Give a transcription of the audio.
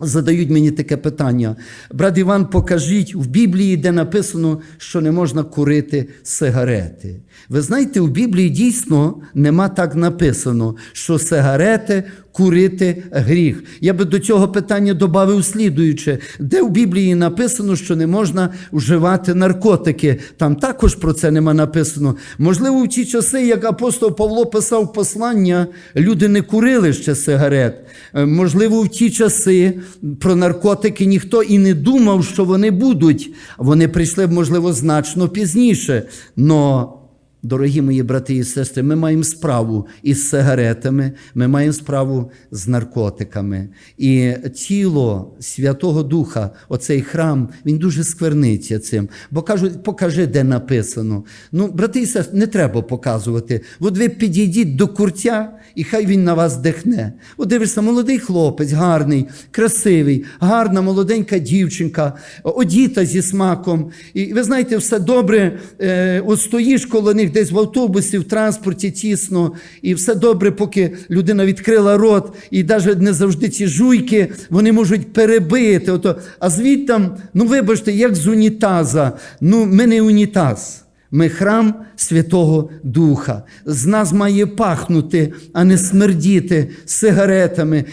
Задають мені таке питання. Брат Іван, покажіть в Біблії, де написано, що не можна курити сигарети. Ви знаєте, у Біблії дійсно нема так написано, що сигарети курити гріх. Я би до цього питання додав слідуюче, де в Біблії написано, що не можна вживати наркотики. Там також про це нема написано. Можливо, в ті часи, як апостол Павло писав послання, люди не курили ще сигарет. Е, Можливо, в ті часи про наркотики ніхто і не думав, що вони будуть. Вони прийшли, можливо, значно пізніше. Но Дорогі мої брати і сестри, ми маємо справу із сигаретами, ми маємо справу з наркотиками. І тіло Святого Духа, оцей храм, він дуже скверниться цим. Бо кажуть, покажи, де написано. Ну, брати і сестри, не треба показувати. От ви підійдіть до курця, і хай він на вас дихне. От дивишся, молодий хлопець, гарний, красивий, гарна молоденька дівчинка, одіта зі смаком. І ви знаєте, все добре, е, от стоїш коло них десь в автобусі, в транспорті тісно, і все добре, поки людина відкрила рот, і навіть не завжди ці жуйки вони можуть перебити. Ото. А звідтам, ну вибачте, як з унітаза, ну ми не унітаз. Ми храм Святого Духа. З нас має пахнути, а не смердіти сигаретами,